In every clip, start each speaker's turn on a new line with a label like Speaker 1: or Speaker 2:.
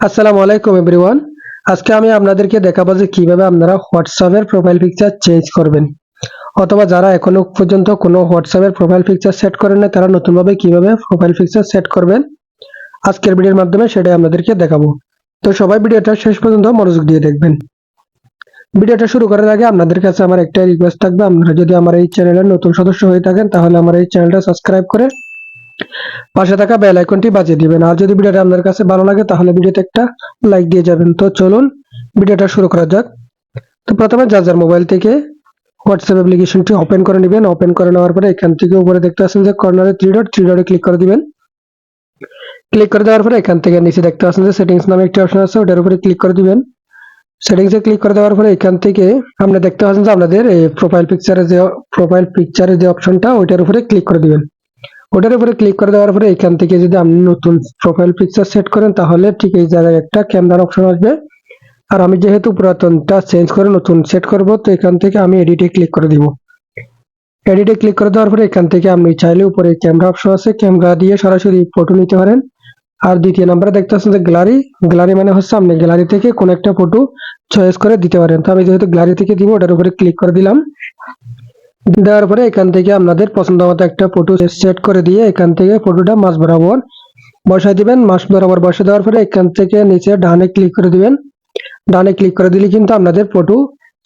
Speaker 1: আসসালামু আলাইকুম এভরিওয়ান আজকে আমি আপনাদেরকে দেখাবো যে কীভাবে আপনারা হোয়াটসঅ্যাপের প্রোফাইল পিকচার চেঞ্জ করবেন। অথবা যারা এখনও পর্যন্ত কোনো হোয়াটসঅ্যাপের প্রোফাইল পিকচার সেট করেন না তারা নতুনভাবে কীভাবে প্রোফাইল পিকচার সেট করবেন? আজকের ভিডিওর মাধ্যমে সেটাই আপনাদেরকে দেখাবো। তো সবাই ভিডিওটা শেষ পর্যন্ত মনোযোগ দিয়ে দেখবেন। ভিডিওটা শুরু করার আগে আপনাদের কাছে আমার একটা রিকোয়েস্ট থাকবে, আপনারা যদি আমার এই চ্যানেলের নতুন সদস্য হয়ে থাকেন, তাহলে আমার এই চ্যানেলটা সাবস্ক্রাইব করে পাশে থাকা বেল আইকনটি বাজিয়ে দিবেন। আর যদি ভিডিওটা আপনার কাছে ভালো লাগে, তাহলে ভিডিওতে একটা লাইক দিয়ে যাবেন। তো চলুন, ভিডিওটা শুরু করা যাক। তো প্রথমে যার যার মোবাইল থেকে হোয়াটসঅ্যাপ অ্যাপ্লিকেশনটি ওপেন করে নেবেন। ওপেন করে নেওয়ার পরে এখান থেকে উপরে দেখতে পাচ্ছেন যে কর্নারে থ্রি ডট থ্রি ডটে ক্লিক করে দিবেন। ক্লিক করে দেওয়ার পরে এখান থেকে নিচে দেখতে পাচ্ছেন যে সেটিংস নামে একটি অপশন আছে, ওটার উপরে ক্লিক করে দিবেন। সেটিংসে ক্লিক করে দেওয়ার পরে এখান থেকে আপনি দেখতে পাচ্ছেন যে আপনাদের এই প্রোফাইল পিকচারে যে প্রোফাইল পিকচারের যে অপশনটা ওইটার উপরে ক্লিক করে দিবেন। ওটার উপরে ক্লিক করে দেওয়ার পরে এখান থেকে যদি আপনি নতুন প্রোফাইল পিকচার সেট করেন, তাহলে ঠিক এই জায়গায় একটা ক্যামেরার অপশন আসবে। আর আমি যেহেতু পুরাতনটা চেঞ্জ করে নতুন সেট করব, তো এখান থেকে আমি এডিটে ক্লিক করে দিব। এডিটে ক্লিক করে দেওয়ার পরে এখান থেকে আপনি চাইলে উপরে ক্যামেরা অপশন আছে ক্যামেরা দিয়ে সরাসরি ফটো নিতে পারেন। আর দ্বিতীয় নাম্বারে দেখতে পাচ্ছেন যে গ্যালারি গ্যালারি মানে হচ্ছে আপনি গ্যালারি থেকে কোনো একটা ফটো চয়েস করে দিতে পারেন। তো আমি যেহেতু গ্যালারি থেকে দিব, ওটার উপরে ক্লিক করে দিলাম। দেওয়ার পরে এখান থেকে আপনাদের পছন্দ মতো একটা ফটো সেট করে দিয়ে এখান থেকে ফটোটা মাছ বরাবর বসাই দিবেন। মাছ বরাবর বসে দেওয়ার পরে এখান থেকে নিচে ডানে ক্লিক করে দিবেন। ডানে ক্লিক করে দিলে কিন্তু আপনাদের ফটো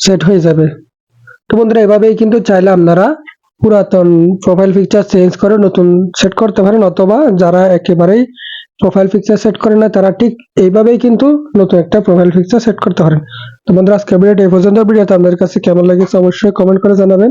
Speaker 1: সেট হয়ে যাবে। তো বন্ধুরা, এভাবেই কিন্তু চাইলে আপনারা পুরাতন প্রোফাইল পিকচার চেঞ্জ করে নতুন সেট করতে পারেন অথবা যারা একেবারেই প্রোফাইল পিকচার সেট করে না, তারা ঠিক এইভাবেই কিন্তু নতুন একটা প্রোফাইল পিকচার সেট করতে পারেন। তো বন্ধুরা আজকে ভিডিওটা এই পর্যন্ত। ভিডিওতে আপনাদের কাছে কেমন লেগেছে অবশ্যই কমেন্ট করে জানাবেন।